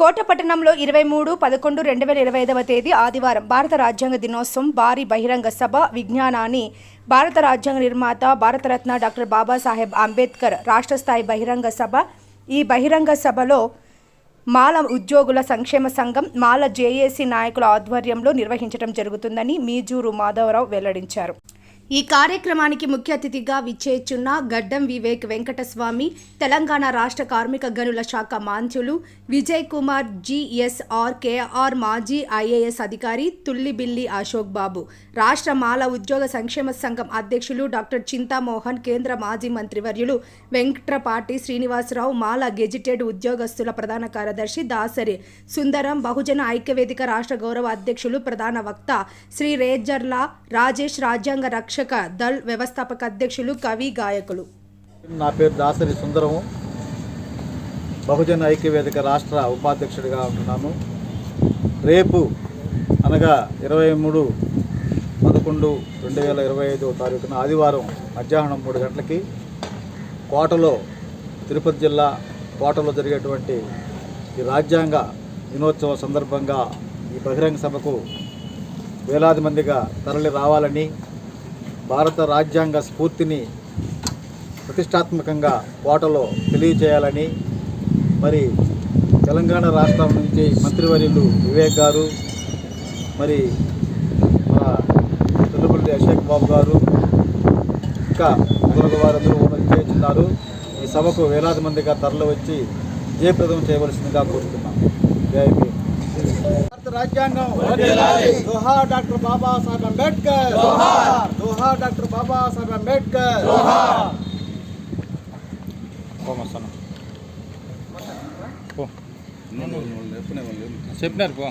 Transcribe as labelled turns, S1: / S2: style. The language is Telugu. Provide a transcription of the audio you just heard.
S1: కోట పట్టణంలో ఇరవై మూడు పదకొండు రెండు వేల ఇరవై ఐదవ తేదీ ఆదివారం భారత రాజ్యాంగ దినోత్సవం భారీ బహిరంగ సభ విజ్ఞానాన్ని భారత రాజ్యాంగ నిర్మాత భారతరత్న డాక్టర్ బాబాసాహెబ్ అంబేద్కర్ రాష్ట్ర స్థాయి బహిరంగ సభ. ఈ బహిరంగ సభలో మాల ఉద్యోగుల సంక్షేమ సంఘం మాల జేఏసీ నాయకుల ఆధ్వర్యంలో నిర్వహించడం జరుగుతుందని మీజూరు మాధవరావు వెల్లడించారు. ఈ కార్యక్రమానికి ముఖ్య అతిథిగా విచ్చేచున్న గడ్డం వివేక్ వెంకటస్వామి తెలంగాణ రాష్ట్ర కార్మిక గనుల శాఖ మాంత్రులు విజయ్ కుమార్ జిఎస్ఆర్ కేఆర్ మాజీ ఐఏఎస్ అధికారి తుల్లిబిల్లి అశోక్ బాబు రాష్ట్ర మాల ఉద్యోగ సంక్షేమ సంఘం అధ్యక్షులు డాక్టర్ చింతామోహన్ కేంద్ర మాజీ మంత్రివర్యులు వెంకట్రపాటి శ్రీనివాసరావు మాల గెజిటెడ్ ఉద్యోగస్తుల ప్రధాన కార్యదర్శి దాసరి సుందరం బహుజన ఐక్యవేదిక రాష్ట్ర గౌరవ అధ్యక్షులు ప్రధాన వక్త శ్రీ రేజర్ల రాజేష్ రాజ్యాంగ రక్షక దళ్ వ్యవస్థాపక అధ్యక్షులు కవి గాయకులు.
S2: నా పేరు దాసరి సుందరము. బహుజన ఐక్యవేదిక రాష్ట్ర ఉపాధ్యక్షుడిగా ఉంటున్నాను. రేపు అనగా ఇరవై మూడు పదకొండు రెండు వేల ఇరవై ఐదో తారీఖున ఆదివారం మధ్యాహ్నం మూడు గంటలకి కోటలో తిరుపతి జిల్లా కోటలో జరిగేటువంటి ఈ రాజ్యాంగ దినోత్సవ సందర్భంగా ఈ బహిరంగ సభకు వేలాది మందిగా తరలి రావాలని భారత రాజ్యాంగ స్ఫూర్తిని ప్రతిష్టాత్మకంగా కోటలో తెలియచేయాలని మరి తెలంగాణ రాష్ట్రం నుంచి మంత్రివర్యులు వివేక్ గారు మరి మన తెలుగుపల్లి అశోక్ బాబు గారు ఇంకా మొదలగు వారందరూ చేస్తున్నారు. ఈ సభకు వేలాది మందిగా తరలి వచ్చి జయప్రదం చేయవలసిందిగా కోరుతున్నాం. జయపీ రాజ్యాంగం జోహార్ డాక్టర్ బాబాసాహెబ్ అంబేద్కర్ జోహార్ డాక్టర్ బాబాసాహెబ్ అంబేద్కర్
S3: చెప్పినారు పో